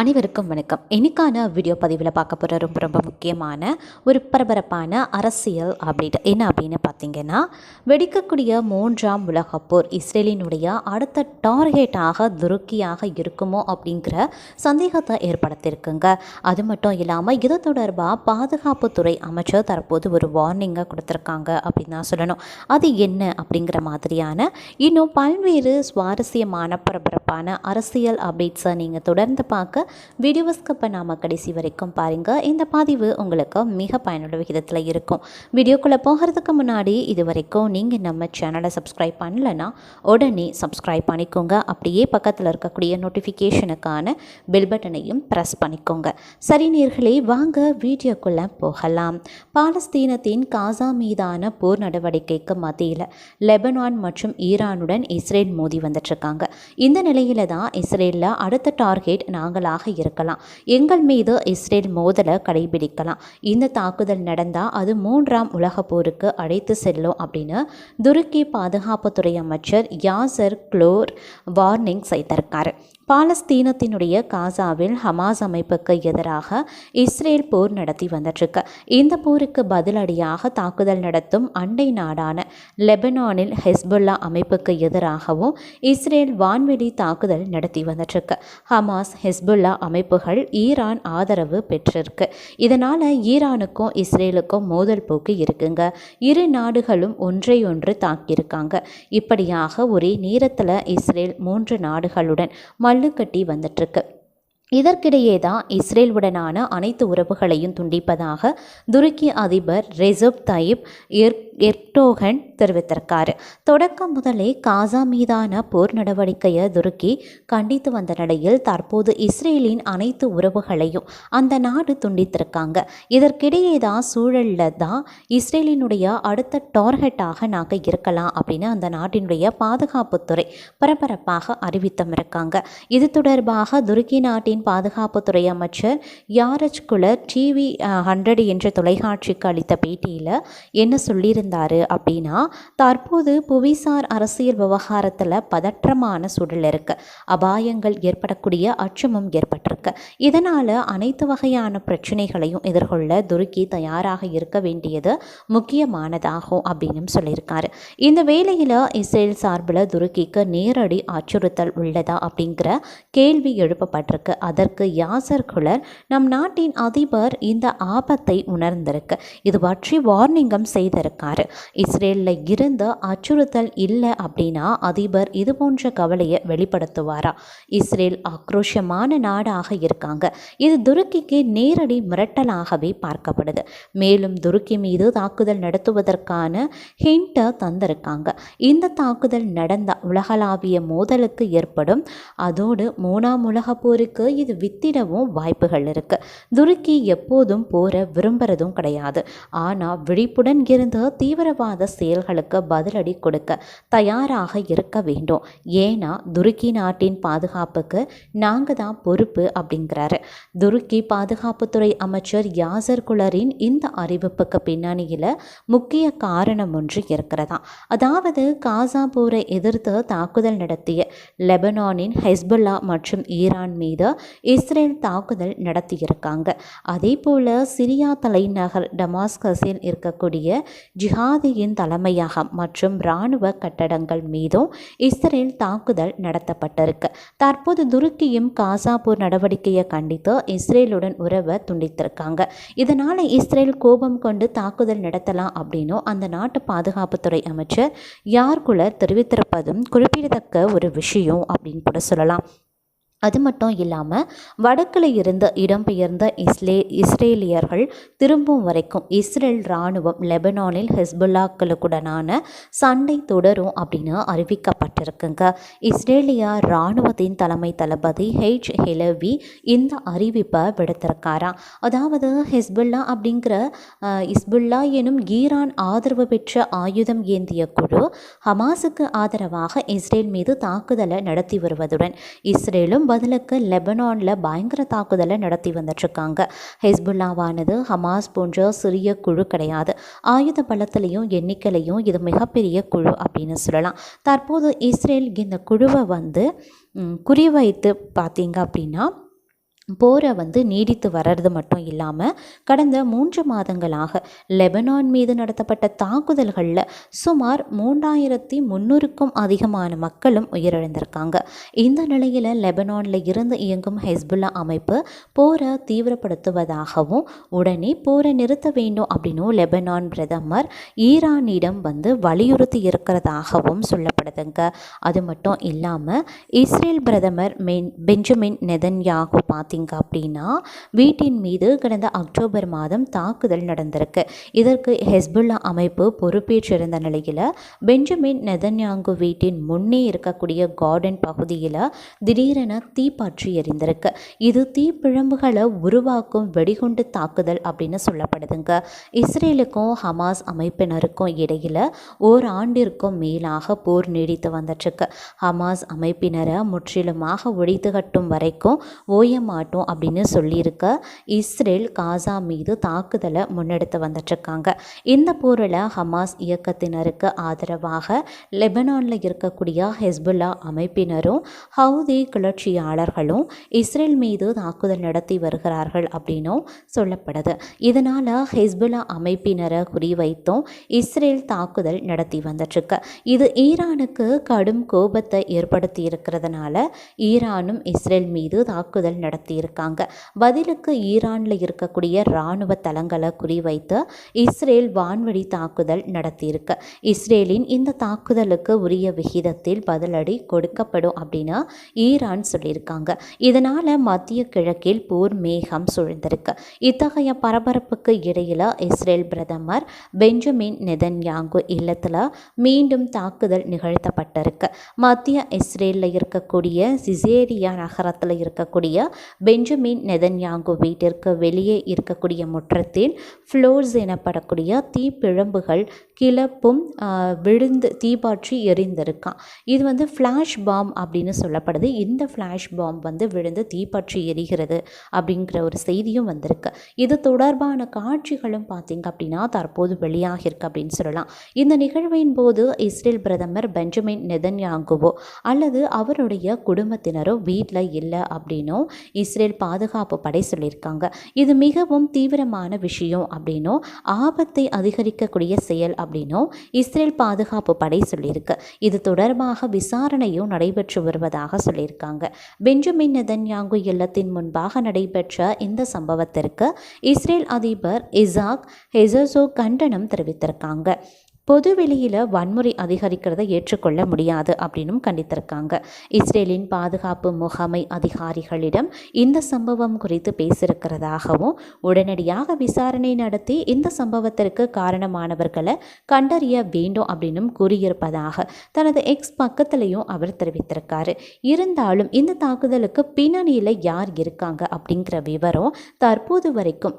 அனைவருக்கும் வணக்கம். இன்றைக்கான வீடியோ பதிவில் பார்க்க போகிற ரொம்ப ரொம்ப முக்கியமான ஒரு பரபரப்பான அரசியல் அப்டேட் என்ன அப்படின்னு பார்த்தீங்கன்னா வெடிக்கக்கூடிய மூன்றாம் உலகப்போர் இஸ்ரேலினுடைய அடுத்த டார்கெட்டாக துருக்கியாக இருக்குமோ அப்படிங்கிற சந்தேகத்தை ஏற்படுத்தியிருக்குங்க. அது மட்டும் இல்லாமல் இது தொடர்பாக பாதுகாப்புத்துறை அமைச்சர் தற்போது ஒரு வார்னிங்கை கொடுத்துருக்காங்க அப்படின்னு தான் சொல்லணும். அது என்ன அப்படிங்கிற மாதிரியான இன்னும் பல்வேறு சுவாரஸ்யமான பரபரப்பான அரசியல் அப்டேட்ஸை நீங்கள் தொடர்ந்து பார்க்க வீடியோவை ஸ்கிப் பண்ணாமல் கடைசி வரைக்கும் பாருங்கள் இந்த பதிவு உங்களுக்கு மிக பயனுள்ள விகிதத்தில் இருக்கும். வீடியோக்குள்ளே போகிறதுக்கு முன்னாடி இது வரைக்கும் நீங்கள் நம்ம சேனலை சப்ஸ்கிரைப் பண்ணலைன்னா உடனே சப்ஸ்கிரைப் பண்ணிக்கோங்க. அப்படியே பக்கத்தில் இருக்கக்கூடிய நோட்டிஃபிகேஷனுக்கான பெல் பட்டனையும் ப்ரெஸ் பண்ணிக்கோங்க. சரி நேர்களே வாங்க வீடியோக்குள்ளே போகலாம். பாலஸ்தீனத்தின் காசா மீதான போர் நடவடிக்கைக்கு மத்தியில் லெபனான் மற்றும் ஈரானுடன் இஸ்ரேல் மோதி வந்துட்டுருக்காங்க இந்த நிலையில தான் இஸ்ரேலில் அடுத்த டார்கெட் நாங்களாக இருக்கலாம். எங்கள் மீது இஸ்ரேல் மோதலை கடைபிடிக்கலாம். இந்த தாக்குதல் நடந்தால் அது மூன்றாம் உலக போருக்கு அழைத்து செல்லும் அப்படின்னு துருக்கி பாதுகாப்புத்துறை அமைச்சர் யாசர் குளோர் வார்னிங் செய்திருக்காரு. பாலஸ்தீனத்தினுடைய காசாவில் ஹமாஸ் அமைப்புக்கு எதிராக இஸ்ரேல் போர் நடத்தி வந்துட்டுருக்கு. இந்த போருக்கு பதிலடியாக தாக்குதல் நடத்தும் அண்டை நாடான லெபனானில் ஹெஸ்புல்லா அமைப்புக்கு எதிராகவும் இஸ்ரேல் வான்வெளி தாக்குதல் நடத்தி வந்துட்டுருக்கு. ஹமாஸ் ஹெஸ்புல்லா அமைப்புகள் ஈரான் ஆதரவு பெற்றிருக்கு. இதனால் ஈரானுக்கும் இஸ்ரேலுக்கும் மோதல் போக்கு இருக்குங்க. இரு நாடுகளும் ஒன்றையொன்று தாக்கியிருக்காங்க. இப்படியாக ஒரே நேரத்தில் இஸ்ரேல் மூன்று நாடுகளுடன் பல்லு கட்டி வந்துட்டுருக்கு. இதற்கிடையே தான் இஸ்ரேலுடனான அனைத்து உறவுகளையும் துண்டிப்பதாக துருக்கி அதிபர் ரெசப் தயிப் எர் எர்டோகன் தெரிவித்திருக்காரு. தொடக்கம் முதலே காசா மீதான போர் நடவடிக்கையை துருக்கி கண்டித்து வந்த நிலையில் தற்போது இஸ்ரேலின் அனைத்து உறவுகளையும் அந்த நாடு துண்டித்திருக்காங்க. இதற்கிடையே தான் சூழலில் தான் இஸ்ரேலினுடைய அடுத்த டார்கெட்டாக நாங்கள் இருக்கலாம் அப்படின்னு அந்த நாட்டினுடைய பாதுகாப்புத்துறை பரபரப்பாக அறிவித்தம் இருக்காங்க. இது தொடர்பாக துருக்கி நாட்டின் பாதுகாப்புத்துறை அமைச்சர் யாரஜ் குலர் டிவி ஹண்ட்ரட் என்ற தொலைக்காட்சிக்கு அளித்த பேட்டியில் என்ன சொல்லியிருந்தார் அப்படின்னா தற்போது புவிசார் அரசியல் விவகாரத்தில் பதற்றமான சூழல் இருக்கு. அபாயங்கள் ஏற்படக்கூடிய அச்சமும் ஏற்பட்டிருக்கு. இதனால் அனைத்து வகையான பிரச்சனைகளையும் எதிர்கொள்ள துருக்கி தயாராக இருக்க வேண்டியது முக்கியமானதாகும் அப்படின்னு சொல்லியிருக்காரு. இந்த வேளையில் இஸ்ரேல் சார்பில் துருக்கிக்கு நேரடி அச்சுறுத்தல் உள்ளதா அப்படிங்கிற கேள்வி எழுப்பப்பட்டிருக்கு. அதற்கு யாசர் குலர் நம் நாட்டின் அதிபர் இந்த ஆபத்தை உணர்ந்திருக்கு. இது பற்றி வார்னிங்கம் செய்திருக்காரு. இஸ்ரேலில் இருந்து அச்சுறுத்தல் இல்லை அப்படின்னா அதிபர் இது போன்ற கவலையை வெளிப்படுத்துவாரா? இஸ்ரேல் ஆக்ரோஷமான நாடாக இருக்காங்க. இது துருக்கிக்கு நேரடி மிரட்டலாகவே பார்க்கப்படுது. மேலும் துருக்கி மீது தாக்குதல் நடத்துவதற்கான ஹிண்ட்டை தந்திருக்காங்க. இந்த தாக்குதல் நடந்த உலகளாவிய மோதலுக்கு ஏற்படும். அதோடு மூணாம் உலகப் போருக்கு இது வித்திடவும் வாய்ப்புகள் இருக்கு. துருக்கி எப்போதும் போற விரும்புறதும் கிடையாது. ஆனால் விழிப்புடன் இருந்து தீவிரவாத செயல்களுக்கு பதிலடி கொடுக்க தயாராக இருக்க வேண்டும். ஏன்னா துருக்கி நாட்டின் பாதுகாப்புக்கு நாங்கள் தான் பொறுப்பு அப்படிங்கிறாரு. துருக்கி பாதுகாப்புத்துறை அமைச்சர் யாசர் குலரின் இந்த அறிவிப்புக்கு பின்னணியில் முக்கிய காரணம் ஒன்று இருக்கிறதா. அதாவது காசா போரை எதிர்த்து தாக்குதல் நடத்திய லெபனானின் ஹெஸ்புல்லா மற்றும் ஈரான் மீது இஸ்ரேல் தாக்குதல் நடத்தியிருக்காங்க. அதே போல் சிரியா தலைநகர் டமாஸ்கஸில் இருக்கக்கூடிய ஜிஹாதியின் தலைமையகம் மற்றும் இராணுவ கட்டடங்கள் மீதும் இஸ்ரேல் தாக்குதல் நடத்தப்பட்டிருக்கு. தற்போது துருக்கியும் காசா போர் நடவடிக்கையை கண்டித்து இஸ்ரேலுடன் உறவை துண்டித்திருக்காங்க. இதனால் இஸ்ரேல் கோபம் கொண்டு தாக்குதல் நடத்தலாம் அப்படின்னும் அந்த நாட்டு பாதுகாப்புத்துறை அமைச்சர் யார்குலர் தெரிவித்திருப்பதும் குறிப்பிடத்தக்க ஒரு விஷயம் அப்படின்னு கூட சொல்லலாம். அது மட்டும் இல்லாமல் வடக்கில் இருந்து இடம்பெயர்ந்த இஸ்லே இஸ்ரேலியர்கள் திரும்பும் வரைக்கும் இஸ்ரேல் இராணுவம் லெபனானில் ஹெஸ்புல்லாக்களுக்குடனான சண்டை தொடரும் அப்படின்னு அறிவிக்கப்பட்டிருக்குங்க. இஸ்ரேலிய இராணுவத்தின் தலைமை தளபதி ஹெச் ஹெலவி இந்த அறிவிப்பை விடுத்திருக்காராம் அதாவது ஹெஸ்புல்லா அப்படிங்கிற இஸ்புல்லா எனும் ஈரான் ஆதரவு பெற்ற ஆயுதம் ஏந்திய குழு ஹமாஸுக்கு ஆதரவாக இஸ்ரேல் மீது தாக்குதலை நடத்தி வருவதுடன் இஸ்ரேலும் பதிலுக்கு லெபனானில் பயங்கர தாக்குதலை நடத்தி வந்துட்டுருக்காங்க ஹெஸ்புல்லாவானது ஹமாஸ் போன்ற சிறிய குழு கிடையாது. ஆயுத பலத்திலையும் எண்ணிக்கையிலையும் இது மிகப்பெரிய குழு அப்படின்னு சொல்லலாம். தற்போது இஸ்ரேல் இந்த குழுவை வந்து குறிவைத்து பார்த்தீங்க அப்படின்னா போரை வந்து நீடித்து வர்றது மட்டும் இல்லாமல் கடந்த மூன்று மாதங்களாக லெபனான் மீது நடத்தப்பட்ட தாக்குதல்களில் சுமார் மூன்றாயிரத்தி முந்நூறுக்கும் அதிகமான மக்களும் உயிரிழந்திருக்காங்க. இந்த நிலையில் லெபனானில் இருந்து இயங்கும் ஹெஸ்புல்லா அமைப்பு போரை தீவிரப்படுத்துவதாகவும் உடனே போரை நிறுத்த வேண்டும் அப்படின்னும் லெபனான் பிரதமர் ஈரானிடம் வந்து வலியுறுத்தி இருக்கிறதாகவும் சொல்லப்படுதுங்க. அது மட்டும் இல்லாமல் இஸ்ரேல் பிரதமர் மென் பெஞ்சமின் நெதன்யாகு பார்த்தீங்க அப்படின்னா வீட்டின் மீது கடந்த அக்டோபர் மாதம் தாக்குதல் நடந்திருக்கு. இதற்கு ஹெஸ்புல்லா அமைப்பு பொறுப்பேற்றிருந்த நிலையில் பெஞ்சமின் நெதன்யாங்கு வீட்டின் முன்னே இருக்கக்கூடிய கார்டன் பகுதியில் திடீரென தீப்பாற்றி எரிந்திருக்கு. இது தீப்பிழம்புகளை உருவாக்கும் வெடிகுண்டு தாக்குதல் அப்படின்னு சொல்லப்படுதுங்க. இஸ்ரேலுக்கும் ஹமாஸ் அமைப்பினருக்கும் இடையில் ஓர் ஆண்டிற்கும் மேலாக போர் நீடித்து வந்துட்டுருக்கு. ஹமாஸ் அமைப்பினரை முற்றிலுமாக ஒழித்து கட்டும் வரைக்கும் ஓய மாட்டோம் அப்படின்னு சொல்லியிருக்க இஸ்ரேல் காசா மீது தாக்குதலை முன்னெடுத்து வந்துட்டுருக்காங்க. இந்த போரில் ஹமாஸ் இயக்கத்தினருக்கு ஆதரவாக லெபனானில் இருக்கக்கூடிய ஹெஸ்புல்லா அமைப்பினரும் ஹவுதி கிளர்ச்சியாளர்களும் இஸ்ரேல் மீது தாக்குதல் நடத்தி வருகிறார்கள் அப்படின்னும் சொல்லப்படுது. இதனால் ஹெஸ்புல்லா அமைப்பினரை குறிவைத்தும் இஸ்ரேல் தாக்குதல் நடத்தி வந்துட்டுருக்கு. இது ஈரானுக்கு கடும் கோபத்தை ஏற்படுத்தி இருக்கிறதுனால ஈரானும் இஸ்ரேல் மீது தாக்குதல் நடத்தி நடத்தியிருக்காங்க பதிலுக்கு ஈரானில் இருக்கக்கூடிய இராணுவ தளங்களை குறிவைத்து இஸ்ரேல் வான்வழி தாக்குதல் நடத்தியிருக்கு. இஸ்ரேலின் இந்த தாக்குதலுக்கு உரிய விகிதத்தில் பதிலடி கொடுக்கப்படும் அப்படின்னு ஈரான் சொல்லியிருக்காங்க. இதனால் மத்திய கிழக்கில் போர் மேகம் சூழ்ந்திருக்கு. இத்தகைய பரபரப்புக்கு இடையில் இஸ்ரேல் பிரதமர் பெஞ்சமின் நெதன்யாங்கு இல்லத்தில் மீண்டும் தாக்குதல் நிகழ்த்தப்பட்டிருக்கு. மத்திய இஸ்ரேலில் இருக்கக்கூடிய சிசேரியா நகரத்தில் இருக்கக்கூடிய பெஞ்சமின் நெதன்யாங்கு வீட்டிற்கு வெளியே இருக்கக்கூடிய முற்றத்தில் ஃப்ளோர்ஸ் எனப்படக்கூடிய தீப்பிழம்புகள் கிளப்பும் விழுந்து தீபாற்றி எரிந்திருக்கான் இது வந்து ஃப்ளாஷ் பாம் அப்படின்னு சொல்லப்படுது. இந்த ஃப்ளாஷ் பாம் வந்து விழுந்து தீப்பாற்றி எரிகிறது அப்படிங்கிற ஒரு செய்தியும் வந்திருக்கு. இது தொடர்பான காட்சிகளும் பார்த்திங்க அப்படின்னா தற்போது வெளியாகிருக்கு அப்படின்னு சொல்லலாம். இந்த நிகழ்வின் போது இஸ்ரேல் பிரதமர் பெஞ்சமின் நெதன்யாங்குவோ அல்லது அவருடைய குடும்பத்தினரோ வீட்டில் இல்லை அப்படின்னும் இஸ்ரேல் பாதுகாப்பு படை சொல்லியிருக்காங்க. இது மிகவும் தீவிரமான விஷயம் அப்படின்னும் ஆபத்தை அதிகரிக்கக்கூடிய செயல் அப்படின்னும் இஸ்ரேல் பாதுகாப்பு படை சொல்லியிருக்கு. இது தொடர்பாக விசாரணையும் நடைபெற்று வருவதாக சொல்லியிருக்காங்க. பெஞ்சமின் நெதன்யாங்கு இல்லத்தின் முன்பாக நடைபெற்ற இந்த சம்பவத்திற்கு இஸ்ரேல் அதிபர் இசாக் ஹெசசோ கண்டனம் தெரிவித்திருக்காங்க. பொது வெளியில் வன்முறை அதிகரிக்கிறதை ஏற்றுக்கொள்ள முடியாது அப்படின்னும் கண்டித்திருக்காங்க. இஸ்ரேலின் பாதுகாப்பு முகமை அதிகாரிகளிடம் இந்த சம்பவம் குறித்து பேசியிருக்கிறதாகவும் உடனடியாக விசாரணை நடத்தி இந்த சம்பவத்திற்கு காரணமானவர்களை கண்டறிய வேண்டும் அப்படின்னும் கூறியிருப்பதாக தனது எக்ஸ் பக்கத்திலையும் அவர் தெரிவித்திருக்காரு. இருந்தாலும் இந்த தாக்குதலுக்கு பின்னணியில் யார் இருக்காங்க அப்படிங்கிற விவரம் தற்போது வரைக்கும்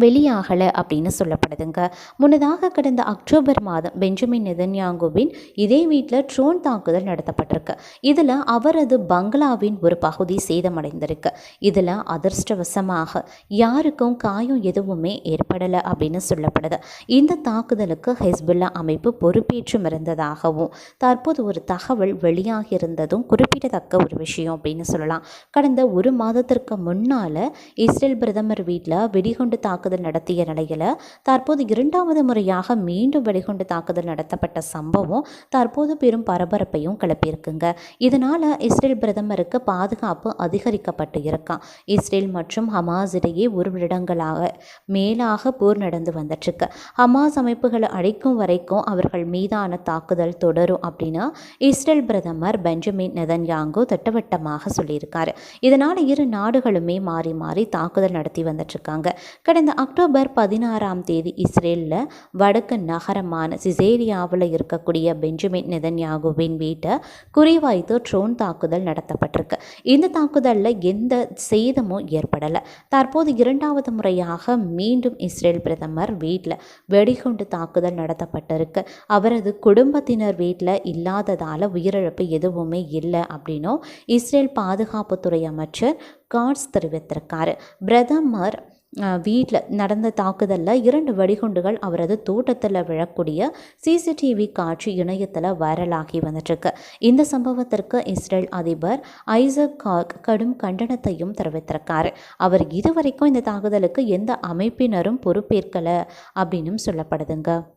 வெளியாகலை அப்படின்னு சொல்லப்படுதுங்க. முன்னதாக கடந்த அக்டோபர் மாதம் பெஞ்சமின் நெதன்யாங்குவின் இதே வீட்டில் ட்ரோன் தாக்குதல் நடத்தப்பட்டிருக்கு. இதில் அவரது பங்களாவின் ஒரு பகுதி சேதமடைந்திருக்கு. இதில் அதிர்ஷ்டவசமாக யாருக்கும் காயம் எதுவுமே ஏற்படலை அப்படின்னு சொல்லப்படுது. இந்த தாக்குதலுக்கு ஹெஸ்புல்லா அமைப்பு பொறுப்பேற்றும் இருந்ததாகவும் தற்போது ஒரு தகவல் வெளியாகி இருந்ததும் குறிப்பிடத்தக்க ஒரு விஷயம் அப்படின்னு சொல்லலாம். கடந்த ஒரு மாதத்திற்கு முன்னால் இஸ்ரேல் பிரதமர் வீட்டில் வெடிகுண்டு தாக்கு தாக்குதல் நடத்திய நிலையில் தற்போது இரண்டாவது முறையாக மீண்டும் வெடிகுண்டு தாக்குதல் நடத்தப்பட்ட சம்பவம் தற்போது பெரும் பரபரப்பையும் கிளப்பியிருக்குங்க. இதனால் இஸ்ரேல் பிரதமருக்கு பாதுகாப்பு அதிகரிக்கப்பட்டு இருக்கான் இஸ்ரேல் மற்றும் ஹமாஸ் இடையே ஒரு வருடங்களாக மேலாக போர் நடந்து வந்துட்டுருக்கு. ஹமாஸ் அமைப்புகளை அழைக்கும் வரைக்கும் அவர்கள் மீதான தாக்குதல் தொடரும் அப்படின்னா இஸ்ரேல் பிரதமர் பெஞ்சமின் நெதன்யாங்கோ திட்டவட்டமாக சொல்லியிருக்காரு. இதனால் இரு நாடுகளுமே மாறி மாறி தாக்குதல் நடத்தி வந்துட்டுருக்காங்க. கடந்த அக்டோபர் பதினாறாம் தேதி இஸ்ரேலில் வடக்கு நகரமான சிசேரியாவில் இருக்கக்கூடிய பெஞ்சமின் நெதன்யாகுவின் வீட்டை குறிவைத்து ட்ரோன் தாக்குதல் நடத்தப்பட்டிருக்கு. இந்த தாக்குதலில் எந்த சேதமும் ஏற்படலை. தற்போது இரண்டாவது முறையாக மீண்டும் இஸ்ரேல் பிரதமர் வீட்டில் வெடிகுண்டு தாக்குதல் நடத்தப்பட்டிருக்கு. அவரது குடும்பத்தினர் வீட்டில் இல்லாததால் உயிரிழப்பு எதுவுமே இல்லை அப்படின்னும் இஸ்ரேல் பாதுகாப்புத்துறை அமைச்சர் காட்ஸ் தெரிவித்திருக்காரு. பிரதமர் வீட்டில் நடந்த தாக்குதலில் இரண்டு வெடிகுண்டுகள் அவரது தோட்டத்தில் விழக்கூடிய சிசிடிவி காட்சி இணையத்தில் வைரலாகி வந்துட்டுருக்கு. இந்த சம்பவத்திற்கு இஸ்ரேல் அதிபர் ஐசக் காக் கடும் கண்டனத்தையும் தெரிவித்திருக்காரு. அவர் இதுவரைக்கும் இந்த தாக்குதலுக்கு எந்த அமைப்பினரும் பொறுப்பேற்கலை அப்படின்னும் சொல்லப்படுதுங்க.